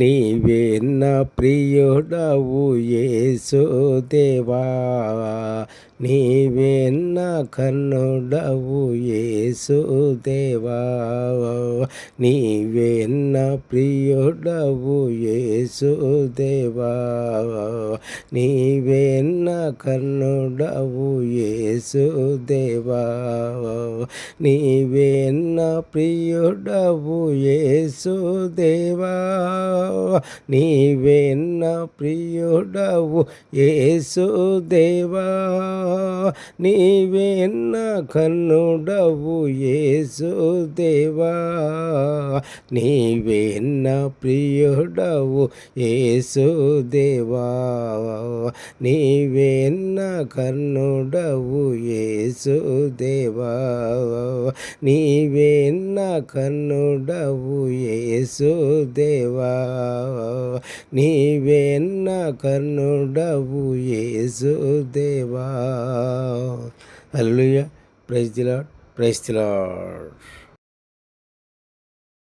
నీవే నా ప్రియుడవు యేసు దేవా. నీవే నా కన్నుడవు యేసు దేవా. నీవే నా ప్రియుడవు యేసు నీవేన్న నీవే నా కన్నుడవు యేసు దేవా. నీవే ప్రియుడవు యేసు దేవా. నీవే ప్రియుడవు యేసు దేవా. నీవే కన్నుడవు యేసు దేవా. నీవే నా ప్రియుడవు యేసు నీవేన్న కర్ణుడవు నా కన్నుడవు యేసు దేవా నీవేన్న కర్ణుడవు కన్నుడవు యేసు దేవా నీవే నా యేసు దేవా హల్లెలూయా. Praise the praise the